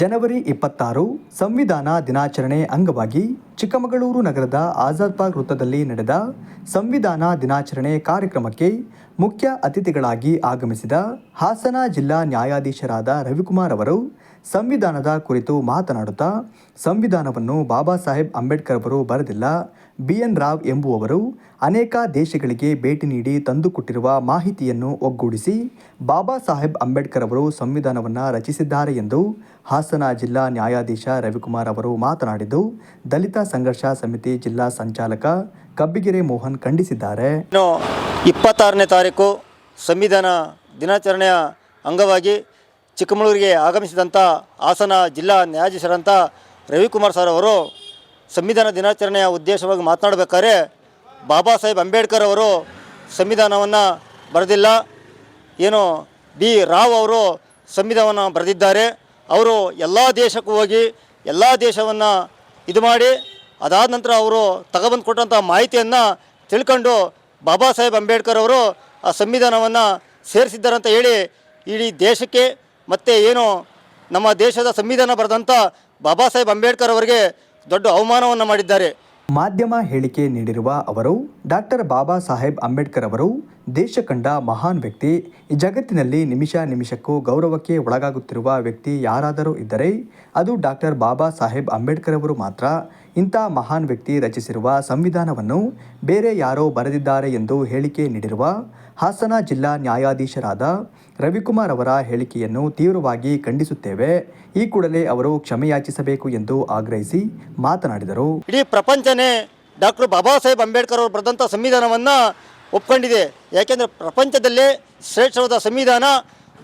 ಜನವರಿ ಇಪ್ಪತ್ತಾರು ಸಂವಿಧಾನ ದಿನಾಚರಣೆ ಅಂಗವಾಗಿ ಚಿಕ್ಕಮಗಳೂರು ನಗರದ ಆಜಾದ್ ಪಾರ್ಕ್ ವೃತ್ತದಲ್ಲಿ ನಡೆದ ಸಂವಿಧಾನ ದಿನಾಚರಣೆ ಕಾರ್ಯಕ್ರಮಕ್ಕೆ ಮುಖ್ಯ ಅತಿಥಿಗಳಾಗಿ ಆಗಮಿಸಿದ ಹಾಸನ ಜಿಲ್ಲಾ ನ್ಯಾಯಾಧೀಶರಾದ ರವಿಕುಮಾರ್ ಅವರು ಸಂವಿಧಾನದ ಕುರಿತು ಮಾತನಾಡುತ್ತಾ, ಸಂವಿಧಾನವನ್ನು ಬಾಬಾ ಸಾಹೇಬ್ ಅಂಬೇಡ್ಕರ್ ಅವರು ಬರೆದಿಲ್ಲ, ಬಿ. ಎನ್. ರಾವ್ ಎಂಬುವವರು ಅನೇಕ ದೇಶಗಳಿಗೆ ಭೇಟಿ ನೀಡಿ ತಂದುಕೊಟ್ಟಿರುವ ಮಾಹಿತಿಯನ್ನು ಒಗ್ಗೂಡಿಸಿ ಬಾಬಾ ಸಾಹೇಬ್ ಅಂಬೇಡ್ಕರ್ ಅವರು ಸಂವಿಧಾನವನ್ನು ರಚಿಸಿದ್ದಾರೆ ಎಂದು ಹಾಸನ ಜಿಲ್ಲಾ ನ್ಯಾಯಾಧೀಶ ರವಿಕುಮಾರ್ ಅವರು ಮಾತನಾಡಿದ್ದು, ದಲಿತ ಸಂಘರ್ಷ ಸಮಿತಿ ಜಿಲ್ಲಾ ಸಂಚಾಲಕ ಕಬ್ಬಿಗೆರೆ ಮೋಹನ್ ಖಂಡಿಸಿದ್ದಾರೆ. ಇನ್ನು ಇಪ್ಪತ್ತಾರನೇ ತಾರೀಕು ಸಂವಿಧಾನ ದಿನಾಚರಣೆಯ ಅಂಗವಾಗಿ ಚಿಕ್ಕಮಗಳೂರಿಗೆ ಆಗಮಿಸಿದಂಥ ಹಾಸನ ಜಿಲ್ಲಾ ನ್ಯಾಯಾಧೀಶರಂಥ ರವಿಕುಮಾರ್ ಸರ್ ಅವರು ಸಂವಿಧಾನ ದಿನಾಚರಣೆಯ ಉದ್ದೇಶವಾಗಿ ಮಾತನಾಡಬೇಕಾದ್ರೆ ಬಾಬಾ ಸಾಹೇಬ್ ಅಂಬೇಡ್ಕರ್ ಅವರು ಸಂವಿಧಾನವನ್ನು ಬರೆದಿಲ್ಲ. ಏನು ಬಿ ರಾವ್ ಅವರು ಸಂವಿಧಾನವನ್ನು ಬರೆದಿದ್ದಾರೆ. ಅವರು ಎಲ್ಲ ದೇಶಕ್ಕೂ ಹೋಗಿ ಎಲ್ಲ ದೇಶವನ್ನು ಇದು ಮಾಡಿ ಅದಾದ ನಂತರ ಅವರು ತಗೊಬಂದು ಕೊಟ್ಟಂಥ ಮಾಹಿತಿಯನ್ನು ತಿಳ್ಕೊಂಡು ಬಾಬಾ ಸಾಹೇಬ್ ಅಂಬೇಡ್ಕರ್ ಅವರು ಆ ಸಂವಿಧಾನವನ್ನು ಸೇರಿಸಿದ್ದಾರೆ ಅಂತ ಹೇಳಿ ಇಡೀ ದೇಶಕ್ಕೆ ಮತ್ತು ಏನು ನಮ್ಮ ದೇಶದ ಸಂವಿಧಾನ ಬರೆದಂಥ ಬಾಬಾ ಸಾಹೇಬ್ ಅಂಬೇಡ್ಕರ್ ಅವರಿಗೆ ದೊಡ್ಡ ಅವಮಾನವನ್ನು ಮಾಡಿದ್ದಾರೆ. ಮಾಧ್ಯಮ ಹೇಳಿಕೆ ನೀಡಿರುವ ಅವರು ಡಾಕ್ಟರ್ ಬಾಬಾ ಸಾಹೇಬ್ ಅಂಬೇಡ್ಕರ್ ಅವರು ದೇಶ ಕಂಡ ಮಹಾನ್ ವ್ಯಕ್ತಿ, ಈ ಜಗತ್ತಿನಲ್ಲಿ ನಿಮಿಷ ನಿಮಿಷಕ್ಕೂ ಗೌರವಕ್ಕೆ ಒಳಗಾಗುತ್ತಿರುವ ವ್ಯಕ್ತಿ ಯಾರಾದರೂ ಇದ್ದರೆ, ಅದು ಡಾಕ್ಟರ್ ಬಾಬಾ ಸಾಹೇಬ್ ಅಂಬೇಡ್ಕರ್ ಅವರು ಮಾತ್ರ. ಇಂಥ ಮಹಾನ್ ವ್ಯಕ್ತಿ ರಚಿಸಿರುವ ಸಂವಿಧಾನವನ್ನು ಬೇರೆ ಯಾರೋ ಬರೆದಿದ್ದಾರೆ ಎಂದು ಹೇಳಿಕೆ ನೀಡಿರುವ ಹಾಸನ ಜಿಲ್ಲಾ ನ್ಯಾಯಾಧೀಶರಾದ ರವಿಕುಮಾರ್ ಅವರ ಹೇಳಿಕೆಯನ್ನು ತೀವ್ರವಾಗಿ ಖಂಡಿಸುತ್ತೇವೆ. ಈ ಕೂಡಲೇ ಅವರು ಕ್ಷಮೆಯಾಚಿಸಬೇಕು ಎಂದು ಆಗ್ರಹಿಸಿ ಮಾತನಾಡಿದರು. ಇಡೀ ಪ್ರಪಂಚನೇ ಡಾಕ್ಟರ್ ಬಾಬಾ ಸಾಹೇಬ್ ಅಂಬೇಡ್ಕರ್ ಅವರು ಬರೆದಂಥ ಸಂವಿಧಾನವನ್ನು ಒಪ್ಕೊಂಡಿದೆ. ಯಾಕೆಂದರೆ ಪ್ರಪಂಚದಲ್ಲೇ ಶ್ರೇಷ್ಠವಾದ ಸಂವಿಧಾನ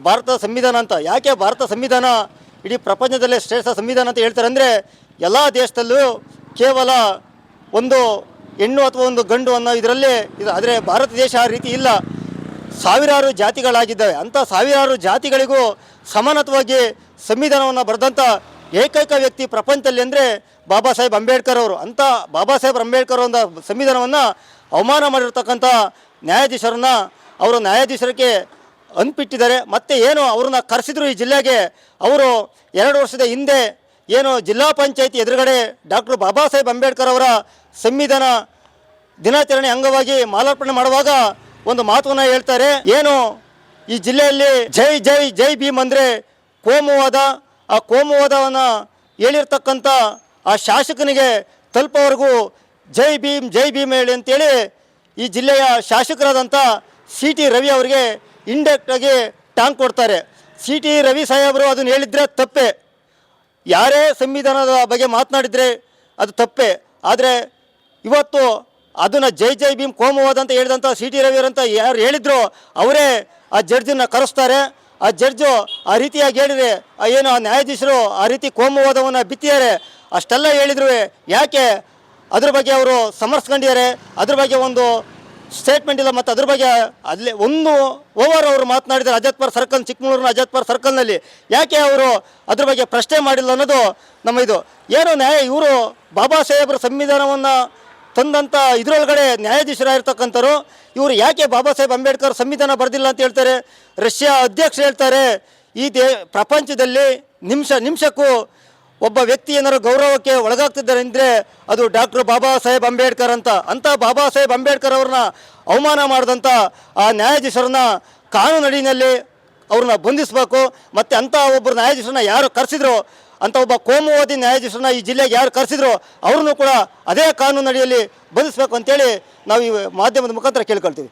ಭಾರತದ ಸಂವಿಧಾನ ಅಂತ. ಯಾಕೆ ಭಾರತ ಸಂವಿಧಾನ? ಇಡೀ ಪ್ರಪಂಚದಲ್ಲೇ ಶ್ರೇಷ್ಠ ಸಂವಿಧಾನ ಅಂತ ಹೇಳ್ತಾರೆ ಅಂದರೆ ಎಲ್ಲ ದೇಶದಲ್ಲೂ ಕೇವಲ ಒಂದು ಹೆಣ್ಣು ಅಥವಾ ಒಂದು ಗಂಡು ಅನ್ನೋ ಇದರಲ್ಲಿ ಇದು. ಆದರೆ ಭಾರತ ದೇಶ ಆ ರೀತಿ ಇಲ್ಲ. ಸಾವಿರಾರು ಜಾತಿಗಳಾಗಿದ್ದಾವೆ. ಅಂಥ ಸಾವಿರಾರು ಜಾತಿಗಳಿಗೂ ಸಮಾನತ್ವವಾಗಿ ಸಂವಿಧಾನವನ್ನು ಬರೆದಂಥ ಏಕೈಕ ವ್ಯಕ್ತಿ ಪ್ರಪಂಚದಲ್ಲಿ ಅಂದರೆ ಬಾಬಾ ಸಾಹೇಬ್ ಅಂಬೇಡ್ಕರ್ ಅವರು. ಅಂಥ ಬಾಬಾ ಸಾಹೇಬ್ ಅಂಬೇಡ್ಕರ್ ಒಂದು ಸಂವಿಧಾನವನ್ನು ಅವಮಾನ ಮಾಡಿರ್ತಕ್ಕಂಥ ನ್ಯಾಯಾಧೀಶರನ್ನ ಅವರು ನ್ಯಾಯಾಧೀಶರಿಗೆ ಅನ್ಪಿಟ್ಟಿದ್ದಾರೆ ಮತ್ತು ಏನು ಅವ್ರನ್ನ ಕರೆಸಿದ್ರು ಈ ಜಿಲ್ಲೆಗೆ? ಅವರು ಎರಡು ವರ್ಷದ ಹಿಂದೆ ಏನು ಜಿಲ್ಲಾ ಪಂಚಾಯತಿ ಎದುರುಗಡೆ ಡಾಕ್ಟರ್ ಬಾಬಾ ಸಾಹೇಬ್ ಅಂಬೇಡ್ಕರ್ ಅವರ ಸಂವಿಧಾನ ದಿನಾಚರಣೆ ಅಂಗವಾಗಿ ಮಾಲಾರ್ಪಣೆ ಮಾಡುವಾಗ ಒಂದು ಮಾತನ್ನು ಹೇಳ್ತಾರೆ. ಏನು ಈ ಜಿಲ್ಲೆಯಲ್ಲಿ ಜೈ ಜೈ ಜೈ ಭೀಮ್ ಅಂದರೆ ಕೋಮುವಾದ. ಆ ಕೋಮುವಾದವನ್ನು ಹೇಳಿರ್ತಕ್ಕಂಥ ಆ ಶಾಸಕನಿಗೆ ತಲುಪೋವರೆಗೂ ಜೈ ಭೀಮ್ ಜೈ ಭೀಮ್ ಹೇಳಿ ಅಂತೇಳಿ ಈ ಜಿಲ್ಲೆಯ ಶಾಸಕರಾದಂಥ ಸಿ ಟಿ ರವಿ ಅವರಿಗೆ ಇಂಡೆಕ್ಟಾಗಿ ಟಾಂಗ್ ಕೊಡ್ತಾರೆ. ಸಿ ಟಿ ರವಿ ಸಾಹೇಬರು ಅದನ್ನು ಹೇಳಿದರೆ ತಪ್ಪೆ. ಯಾರೇ ಸಂವಿಧಾನದ ಬಗ್ಗೆ ಮಾತನಾಡಿದರೆ ಅದು ತಪ್ಪೆ. ಆದರೆ ಇವತ್ತು ಅದನ್ನು ಜೈ ಜೈ ಭೀಮ್ ಕೋಮುವಾದ ಅಂತ ಹೇಳಿದಂಥ ಸಿ ಟಿ ಅಂತ ಯಾರು ಹೇಳಿದ್ರು ಅವರೇ ಆ ಜಡ್ಜನ್ನು ಕರೆಸ್ತಾರೆ. ಆ ಜಡ್ಜು ಆ ರೀತಿಯಾಗಿ ಹೇಳಿದರೆ ಏನು ಆ ನ್ಯಾಯಾಧೀಶರು ಆ ರೀತಿ ಕೋಮವಾದವನ್ನು ಬಿತ್ತಿದ್ದಾರೆ. ಅಷ್ಟೆಲ್ಲ ಹೇಳಿದ್ರು ಯಾಕೆ ಅದ್ರ ಬಗ್ಗೆ ಅವರು ಸಮರ್ಸ್ಕೊಂಡಿದ್ದಾರೆ. ಅದ್ರ ಬಗ್ಗೆ ಒಂದು ಸ್ಟೇಟ್ಮೆಂಟ್ ಇಲ್ಲ, ಮತ್ತು ಅದ್ರ ಬಗ್ಗೆ ಅಲ್ಲಿ ಒಂದು ಓವರ್ ಅವರು ಮಾತನಾಡಿದ್ದಾರೆ ಅಜತ್ಪರ್ ಸರ್ಕಲ್ ಚಿಕ್ಕಮಗಳೂರಿನ ಅಜತ್ಪರ್ ಸರ್ಕಲ್ನಲ್ಲಿ ಯಾಕೆ ಅವರು ಅದ್ರ ಬಗ್ಗೆ ಪ್ರಶ್ನೆ ಮಾಡಿಲ್ಲ ಅನ್ನೋದು ನಮ್ಮ ಇದು. ಏನು ನ್ಯಾಯ, ಇವರು ಬಾಬಾ ಸಾಹೇಬ್ರ ಸಂವಿಧಾನವನ್ನು ತಂದಂಥ ಇದರೊಳಗಡೆ ನ್ಯಾಯಾಧೀಶರಾಗಿರ್ತಕ್ಕಂಥವ್ರು, ಇವರು ಯಾಕೆ ಬಾಬಾ ಸಾಹೇಬ್ ಅಂಬೇಡ್ಕರ್ ಸಂವಿಧಾನ ಬರೆದಿಲ್ಲ ಅಂತ ಹೇಳ್ತಾರೆ? ರಷ್ಯಾ ಅಧ್ಯಕ್ಷರು ಹೇಳ್ತಾರೆ, ಈ ದೇ ಪ್ರಪಂಚದಲ್ಲಿ ನಿಮಿಷ, ನಿಮಿಷಕ್ಕೂ ಒಬ್ಬ ವ್ಯಕ್ತಿ ಏನಾದ್ರು ಗೌರವಕ್ಕೆ ಒಳಗಾಗ್ತಿದ್ದಾರೆ ಅಂದರೆ ಅದು ಡಾಕ್ಟರ್ ಬಾಬಾ ಸಾಹೇಬ್ ಅಂಬೇಡ್ಕರ್ ಅಂತ. ಅಂತ ಬಾಬಾ ಸಾಹೇಬ್ ಅಂಬೇಡ್ಕರ್ ಅವ್ರನ್ನ ಅವಮಾನ ಮಾಡಿದಂಥ ಆ ನ್ಯಾಯಾಧೀಶರನ್ನ ಕಾನೂನಡಿನಲ್ಲಿ ಅವ್ರನ್ನ ಬಂಧಿಸಬೇಕು. ಮತ್ತು ಅಂಥ ಒಬ್ಬರು ನ್ಯಾಯಾಧೀಶರನ್ನ ಯಾರು ಕರೆಸಿದ್ರು ಅಂತ ಒಬ್ಬ ಕೋಮುವಾದಿ ನ್ಯಾಯಾಧೀಶರನ್ನ ಈ ಜಿಲ್ಲೆಗೆ ಯಾರು ಕರೆಸಿದ್ರು, ಅವ್ರನ್ನೂ ಕೂಡ ಅದೇ ಕಾನೂನಡಿಯಲ್ಲಿ ಬಂಧಿಸಬೇಕು ಅಂತೇಳಿ ನಾವು ಈ ಮಾಧ್ಯಮದ ಮುಖಾಂತರ ಕೇಳ್ಕೊಳ್ತೀವಿ.